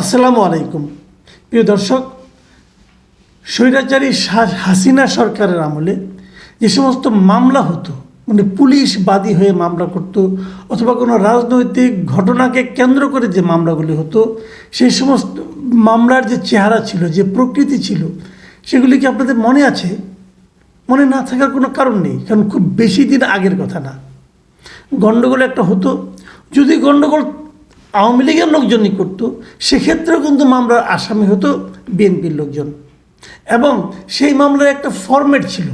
আসসালামু আলাইকুম। প্রিয় দর্শক, স্বৈরাচারী হাসিনা সরকারের আমলে যে সমস্ত মামলা হতো মানে পুলিশ বাদী হয়ে মামলা করত, অথবা কোনো রাজনৈতিক ঘটনাকে কেন্দ্র করে যে মামলাগুলি হতো, সেই সমস্ত মামলার যে চেহারা ছিল, যে প্রকৃতি ছিল, সেগুলি কি আপনাদের মনে আছে? মনে না থাকার কোনো কারণ নেই, কারণ খুব বেশি দিন আগের কথা না। গণ্ডগোল একটা হতো, যদি গণ্ডগোল আওয়ামী লীগের লোকজনই করতো সেক্ষেত্রেও কিন্তু মামলার আসামি হতো বিএনপির লোকজন। এবং সেই মামলার একটা ফরম্যাট ছিল।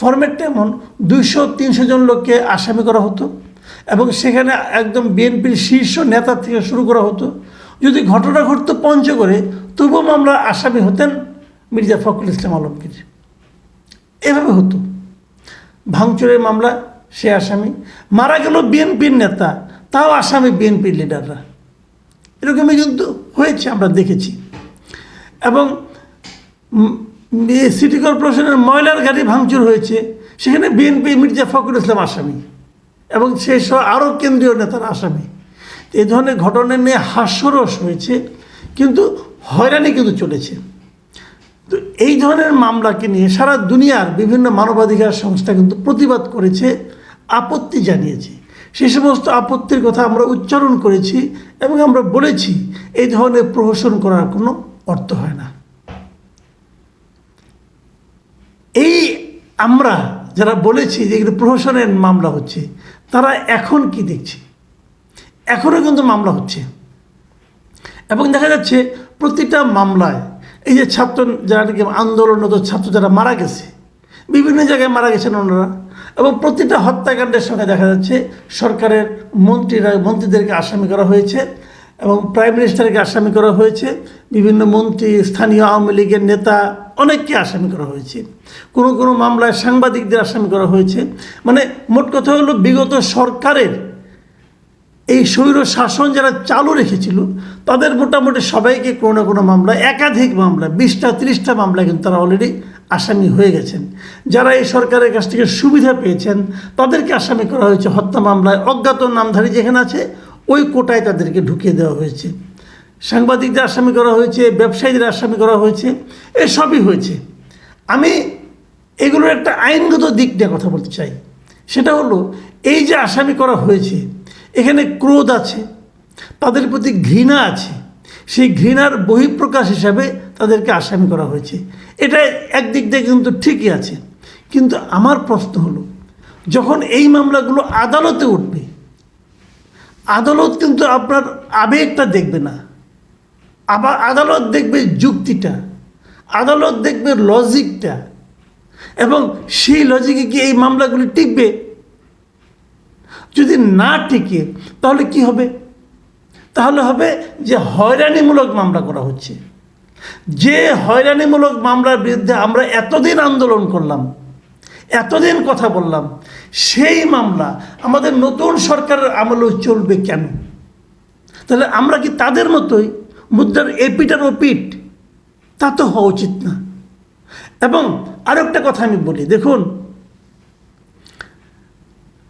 ফরম্যাটটা এমন, দুইশো, তিনশো জন লোককে আসামি করা হতো এবং সেখানে একদম বিএনপির শীর্ষ নেতা থেকে শুরু করা হতো। যদি ঘটনা ঘটতো পঞ্চগড়ে তবুও মামলার আসামি হতেন মির্জা ফখরুল ইসলাম আলমগীর। এভাবে হতো। ভাঙচুরের মামলা, সে আসামি। মারা গেল বিএনপির নেতা তাও আসামি বিএনপির লিডাররা। এরকমই কিন্তু হয়েছে, আমরা দেখেছি। এবং সিটি কর্পোরেশনের ময়লার গাড়ি ভাঙচুর হয়েছে, সেখানে বিএনপি মির্জা ফখরুল ইসলাম আসামি এবং সেই সহ আরও কেন্দ্রীয় নেতারা আসামি। এই ধরনের ঘটনা নিয়ে হাস্যরস হয়েছে, কিন্তু হয়রানি কিন্তু চলেছে। তো এই ধরনের মামলাকে নিয়ে সারা দুনিয়ার বিভিন্ন মানবাধিকার সংস্থা কিন্তু প্রতিবাদ করেছে, আপত্তি জানিয়েছে। সেই সমস্ত আপত্তির কথা আমরা উচ্চারণ করেছি এবং আমরা বলেছি, এই ধরনের প্রহসন করার কোনো অর্থ হয় না। এই আমরা যারা বলেছি যে এগুলো প্রহসনের মামলা হচ্ছে, তারা এখন কি দেখছে? এখনও কিন্তু মামলা হচ্ছে। এবং দেখা যাচ্ছে প্রতিটা মামলায় এই যে ছাত্র যারা আন্দোলনরত ছাত্র যারা মারা গেছে, বিভিন্ন জায়গায় মারা গেছেন ওনারা। এবং প্রতিটা হত্যাকাণ্ডের সঙ্গে দেখা যাচ্ছে সরকারের মন্ত্রীরা, মন্ত্রীদেরকে আসামি করা হয়েছে এবং প্রাইম মিনিস্টারকে আসামি করা হয়েছে। বিভিন্ন মন্ত্রী, স্থানীয় আওয়ামী লীগের নেতা অনেককে আসামি করা হয়েছে। কোনো কোনো মামলায় সাংবাদিকদের আসামি করা হয়েছে। মানে মোট কথা হলো, বিগত সরকারের এই স্বৈর শাসন যারা চালু রেখেছিল, তাদের মোটামুটি সবাইকে কোনো না কোনো মামলা একাধিক মামলা বিশটা, তিরিশটা মামলা কিন্তু তারা অলরেডি আসামি হয়ে গেছেন। যারা এই সরকারের কাছ থেকে সুবিধা পেয়েছেন, তাদেরকে আসামি করা হয়েছে হত্যা মামলায় অজ্ঞাত নামধারী যেখানে আছে, ওই কোটায় তাদেরকে ঢুকিয়ে দেওয়া হয়েছে। সাংবাদিকদের আসামি করা হয়েছে, ব্যবসায়ীদের আসামি করা হয়েছে, এসবই হয়েছে। আমি এগুলোর একটা আইনগত দিক নিয়ে কথা বলতে চাই। সেটা হলো, এই যে আসামি করা হয়েছে, এখানে ক্রোধ আছে, তাদের প্রতি ঘৃণা আছে। সেই ঘৃণার বহিঃপ্রকাশ হিসাবে তাদেরকে আসামি করা হয়েছে। এটা একদিক দিয়ে কিন্তু ঠিকই আছে। কিন্তু আমার প্রশ্ন হলো, যখন এই মামলাগুলো আদালতে উঠবে, আদালত কিন্তু আপনার আবেগটা দেখবে না। আবার আদালত দেখবে যুক্তিটা, আদালত দেখবে লজিকটা এবং সেই লজিকে কি এই মামলাগুলি টিকবে? যদি না টিকে, তাহলে কি হবে? তাহলে হবে যে হয়রানিমূলক মামলা করা হচ্ছে। যে হয়রানিমূলক মামলার বিরুদ্ধে আমরা এতদিন আন্দোলন করলাম, এতদিন কথা বললাম, সেই মামলা আমাদের নতুন সরকারের আমলেও চলবে কেন? তাহলে আমরা কি তাদের মতোই মুদ্রার এপিটার ওপিট তা তো হওয়া উচিত না। এবং আরও একটা কথা আমি বলি, দেখুন,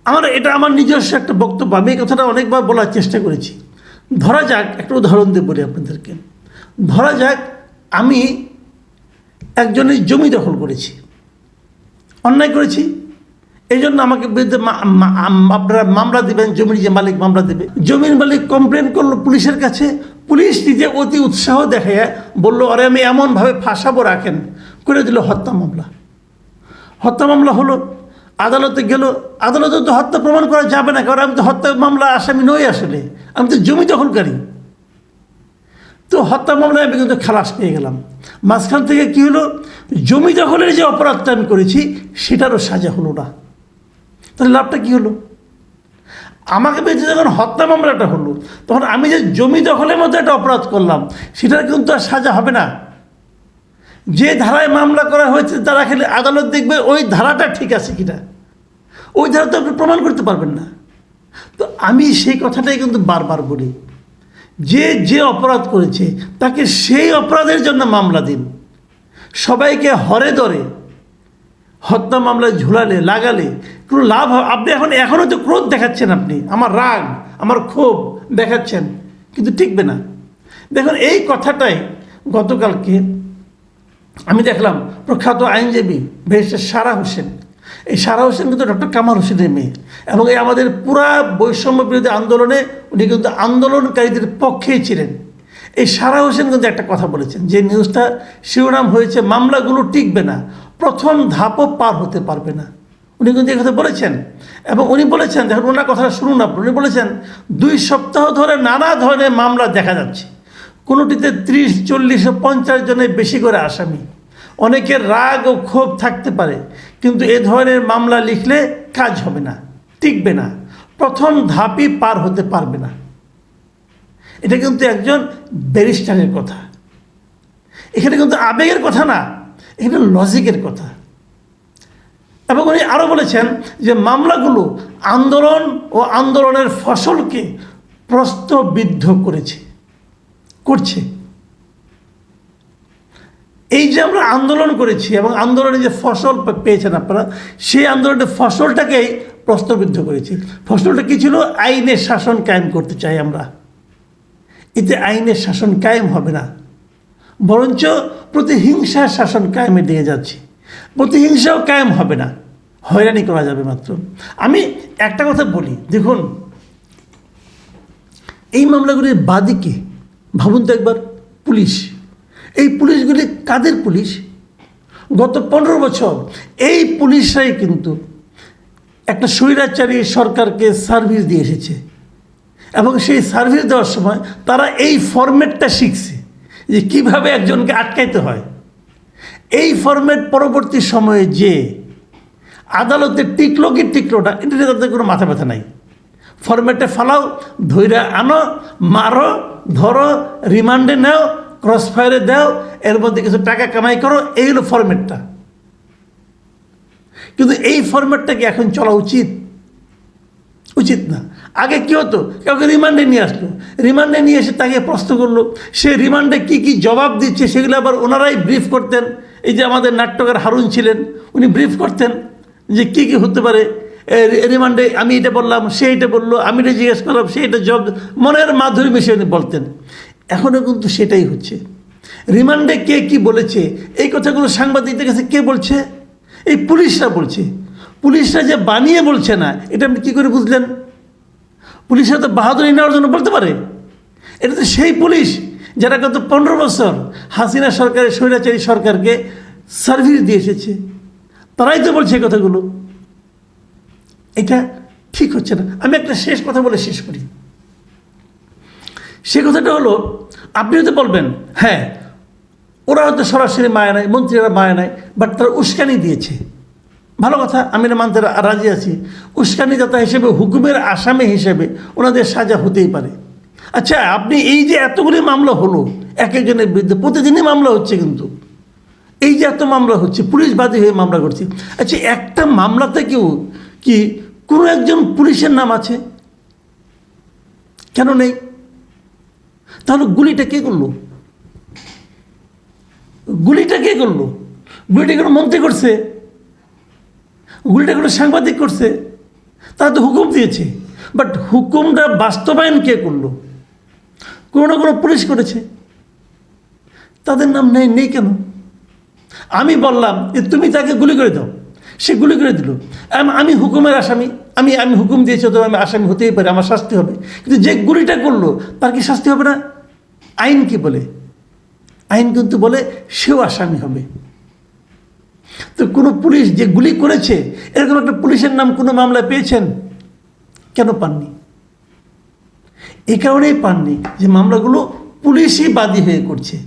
আমার এটা আমার নিজস্ব একটা বক্তব্য, আমি এই কথাটা অনেকবার বলার চেষ্টা করেছি। ধরা যাক, একটা উদাহরণ দিয়ে বলি আপনাদেরকে। ধরা যাক আমি একজনের জমি দখল করেছি। অন্যায় করেছি। এই জন্য আমাকে বিরুদ্ধে আপনারা মামলা দেবেন, জমির যে মালিক মামলা দেবে। জমির মালিক কমপ্লেন করল পুলিশের কাছে। পুলিশ নিজে অতি উৎসাহ দেখায়, বলল, আরে, আমি এমনভাবে ফাঁসাবো, রাখেন। করে দিল হত্যা মামলা। হত্যা মামলা হলো, আদালতে গেল, আদালতে তো হত্যা প্রমাণ করা যাবে না, কারণ আমি তো হত্যা মামলা আসামি নই আসলে। আমি তো জমি দখলকারী। তো হত্যা মামলায় আমি কিন্তু খালাস পেয়ে গেলাম। মাঝখান থেকে কী হলো? জমি দখলের যে অপরাধটা আমি করেছি, সেটারও সাজা হলো না। তাহলে লাভটা কী হলো? আমাকে বেঁচে যখন হত্যা মামলাটা হলো, তখন আমি যে জমি দখলের মধ্যে একটা অপরাধ করলাম, সেটার কিন্তু আর সাজা হবে না। যে ধারায় মামলা করা হয়েছে, তারা খেলে আদালত দেখবে ওই ধারাটা ঠিক আছে কিনা। ওই ধারা তো আপনি প্রমাণ করতে পারবেন না। তো আমি সেই কথাটাই কিন্তু বারবার বলি। যে যে অপরাধ করেছে, তাকে সেই অপরাধের জন্য মামলা দিন। সবাইকে হরে ধরে, হত্যা মামলায় ঝুলালে, লাগালে, কোনো লাভ আপনি এখন এখনও তো ক্রোধ দেখাচ্ছেন আপনি। আমার রাগ, আমার ক্ষোভ দেখাচ্ছেন, কিন্তু টিকবে না। দেখুন, এই কথাটাই গতকালকে আমি দেখলাম প্রখ্যাত আইনজীবী ব্যারিস্টার সারা হোসেন। এই সারা হোসেন কিন্তু ডক্টর কামাল হোসেনের মেয়ে। এবং এই আমাদের পুরা বৈষম্য বিরোধী আন্দোলনে উনি কিন্তু আন্দোলনকারীদের পক্ষেই ছিলেন। এই সারা হোসেন কিন্তু একটা কথা বলেছেন যে, নিউজটা শিরোনাম হয়েছে, মামলাগুলো টিকবে না। প্রথম ধাপও পার হতে পারবে না। উনি কিন্তু এই কথা বলেছেন। এবং উনি বলেছেন দেখুন ওনার কথাটা শুনুন আপনি, উনি বলেছেন, দুই সপ্তাহ ধরে নানা ধরনের মামলা দেখা যাচ্ছে। কোনোটিতে ত্রিশ, চল্লিশ পঞ্চাশ জনের বেশি করে আসামি। অনেকের রাগ ও ক্ষোভ থাকতে পারে। কিন্তু এ ধরনের মামলা লিখলে কাজ হবে না, টিকবে না। প্রথম ধাপই পার হতে পারবে না। এটা কিন্তু একজন ব্যারিস্টারের কথা। এখানে কিন্তু আবেগের কথা না, এখানে লজিকের কথা। এবং উনি আরও বলেছেন যে মামলাগুলো আন্দোলন ও আন্দোলনের ফসলকে প্রশ্নবিদ্ধ করেছে, করছে। এই যে আমরা আন্দোলন করেছি এবং আন্দোলনে যে ফসল পেয়েছেন আপনারা, সেই আন্দোলনের ফসলটাকেই প্রশ্নবিদ্ধ করেছি। ফসলটা কী ছিল? আইনের শাসন কায়েম করতে চাই আমরা। এতে আইনের শাসন কায়েম হবে না। বরঞ্চ প্রতিহিংসার শাসন কায়েমে দিয়ে যাচ্ছি। প্রতিহিংসাও কায়েম হবে না। হয়রানি করা যাবে মাত্র। আমি একটা কথা বলি, দেখুন, এই মামলাগুলির বাদীকে ভাবুন তো একবার, পুলিশ। এই পুলিশগুলি কাদের পুলিশ? গত পনেরো বছর এই পুলিশরাই কিন্তু একটা স্বৈরাচারী সরকারকে সার্ভিস দিয়ে এসেছে। এবং সেই সার্ভিস দেওয়ার সময় তারা এই ফরম্যাটটা শিখছে যে কীভাবে একজনকে আটকাইতে হয়। এই ফরম্যাট পরবর্তী সময়ে যে আদালতে টিকলো কি টিকলো না এটা তাদের কোনো মাথা ব্যথা নাই। ফরম্যাটে ফালাও ধৈরা আনো, মারো, ধরো, রিমান্ডে নাও ক্রস ফায়ারে দাও, এর মধ্যে কিছু টাকা কামাই করো, এই হলো ফরম্যাটটা কিন্তু এই ফরম্যাটটা কি এখন চলা উচিত? উচিত না। আগে কী হতো? কাউকে রিমান্ডে নিয়ে আসলো। রিমান্ডে নিয়ে এসে তাকে প্রশ্ন করল, সে রিমান্ডে কি কি জবাব দিচ্ছে সেগুলো আবার ওনারাই ব্রিফ করতেন। এই যে আমাদের নাট্যকার হারুন ছিলেন, উনি ব্রিফ করতেন যে কি কি হতে পারে। রিমান্ডে আমি এটা বললাম, সে এটা বলল, আমি এটা জিজ্ঞেস করলাম, সে এটা জব মনের মাধুরী মিশে উনি বলতেন। এখনও কিন্তু সেটাই হচ্ছে। রিমান্ডে কে কি বলেছে? এই কথাগুলো সাংবাদিকদের কাছে কে বলছে? এই পুলিশরা বলছে। পুলিশরা যে বানিয়ে বলছে না, এটা আপনি কী করে বুঝলেন? পুলিশরা তো বাহাদুরি নেওয়ার জন্য বলতে পারে। এটা তো সেই পুলিশ যারা গত পনেরো বছর হাসিনা সরকারের, স্বৈরাচারী সরকারকে সার্ভিস দিয়ে এসেছে। তারাই তো বলছে এই কথাগুলো। এটা ঠিক হচ্ছে না। আমি একটা শেষ কথা বলে শেষ করি। সে কথাটা হলো, আপনি হয়তো বলবেন হ্যাঁ ওরা হয়তো সরাসরি মায়া নাই মন্ত্রীরা মায়া নাই বাট তারা উস্কানি দিয়েছে। ভালো কথা, আমি না মানতে রাজি আছি। উস্কানি উস্কানিদাতা হিসেবে, হুকুমের আসামি হিসেবে ওনাদের সাজা হতেই পারে। আচ্ছা আপনি এই যে এতগুলি মামলা হলো, এক একজনের বিরুদ্ধে, প্রতিদিনই মামলা হচ্ছে কিন্তু। এই যে এত মামলা হচ্ছে পুলিশ বাদী হয়ে মামলা করছে। আচ্ছা একটা মামলাতে কেউ কি কোনো একজন পুলিশের নাম আছে? কেন নেই? তাহলে গুলিটা কে করল? গুলিটা কে করল? গুলিটা কোনো মন্ত্রী করছে? গুলিটা কোনো সাংবাদিক করছে? তারা তো হুকুম দিয়েছে। বাট হুকুমটা বাস্তবায়ন কে করল? কোনো না কোনো পুলিশ করেছে। তাদের নাম নেই নেই কেন? আমি বললাম যে তুমি তাকে গুলি করে দাও। সে গুলি করে দিল। আমি হুকুমের আসামি। আমি আমি হুকুম দিয়েছি তো আমি আসামি হতেই পারি, আমার শাস্তি হবে। কিন্তু যে গুলিটা করল, তার কি শাস্তি হবে না? আইন কি বলে? আইন কিন্তু বলে সেও আসামি হবে। তো কোনো পুলিশ যে গুলি করেছে, এরকম একটা পুলিশের নাম কোনো মামলায় পেয়েছেন? কেন পাননি? এই কারণেই পাননি যে মামলাগুলো পুলিশই বাদী হয়ে করছে।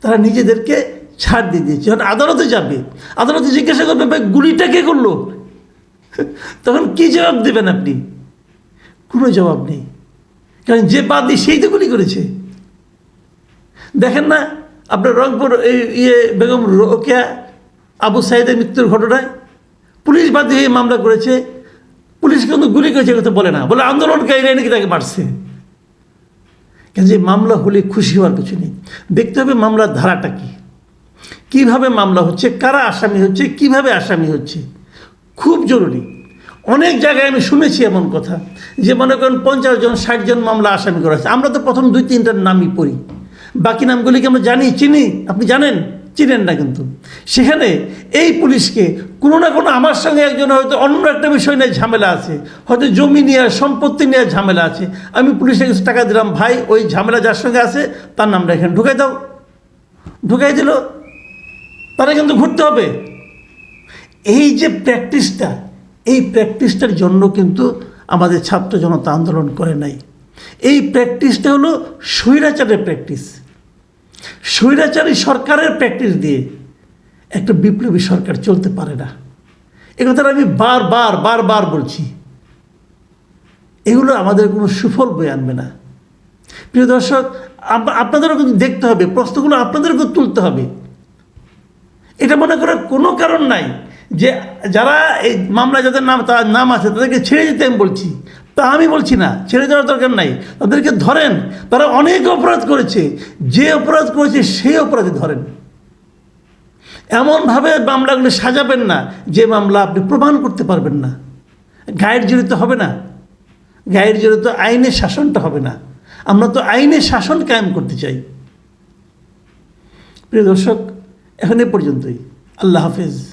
তারা নিজেদেরকে ছাড় দিয়ে দিয়েছে। যখন আদালতে যাবে, আদালতে জিজ্ঞাসা করবে, ভাই, গুলিটা কে করল? তখন কি জবাব দেবেন আপনি? কোনো জবাব নেই। কারণ যে বাদী সেই তো গুলি করেছে। দেখেন না, আপনার রংপুর এই ইয়ে বেগম রোকেয়া আবু সাইদের মৃত্যুর ঘটনায় পুলিশ বাদী হয়ে মামলা করেছে। পুলিশ কিন্তু গুলি করেছে কথা বলে না। বলে আন্দোলনকারীরা নাকি তাকে মারছে? কেন যে মামলা হলে খুশি হওয়ার কিছু নেই। দেখতে হবে মামলার ধারাটা কি। কীভাবে মামলা হচ্ছে, কারা আসামি হচ্ছে, কীভাবে আসামি হচ্ছে। খুব জরুরি। অনেক জায়গায় আমি শুনেছি এমন কথা যে মনে করেন পঞ্চাশ জন, ষাট জন মামলা আসামি করা হচ্ছে আমরা তো প্রথম দুই, তিনটার নামই পড়ি। বাকি নামগুলিকে আমরা জানি, চিনি। আপনি জানেন? চিনেন না কিন্তু। সেখানে এই পুলিশকে কোনো না কোনো আমার সঙ্গে একজন হয়তো অন্য একটা বিষয় নিয়ে ঝামেলা আছে। হয়তো জমি নিয়ে, সম্পত্তি নিয়ে ঝামেলা আছে। আমি পুলিশে কিছু টাকা দিলাম, ভাই, ওই ঝামেলা যার সঙ্গে আছে, তার নামটা এখানে ঢুকাই দাও। ঢুকাই দিল। তারা কিন্তু ঘুরতে হবে। এই যে প্র্যাকটিসটা, এই প্র্যাকটিসটার জন্য কিন্তু আমাদের ছাত্র জনতা আন্দোলন করে নাই। এই প্র্যাকটিসটা হলো স্বৈরাচারের প্র্যাকটিস। স্বৈরাচারী সরকারের প্র্যাকটিস দিয়ে একটা বিপ্লবী সরকার চলতে পারে না। এ কথাটা আমি বারবার বারবার বলছি। এগুলো আমাদের কোনো সুফল বয়ে আনবে না। প্রিয় দর্শক আপনাদেরও কিন্তু দেখতে হবে, প্রশ্নগুলো আপনাদেরকেও তুলতে হবে। এটা মনে করার কোনো কারণ নাই যে যারা এই মামলা যাদের নাম, তার নাম আছে, তাদেরকে ছেড়ে যেতে আমি বলছি। তা আমি বলছি না, ছেড়ে দেওয়ার দরকার নাই। তাদেরকে ধরেন, তারা অনেক অপরাধ করেছে। যে অপরাধ করেছে, সেই অপরাধে ধরেন। এমনভাবে মামলাগুলো সাজাবেন না, যে মামলা আপনি প্রমাণ করতে পারবেন না। গায়ের জড়িত হবে না। গায়ের জড়িত আইনের শাসনটা হবে না। আমরা তো আইনের শাসন কায়েম করতে চাই। প্রিয় দর্শক, এখন এ পর্যন্তই। আল্লাহ হাফেজ।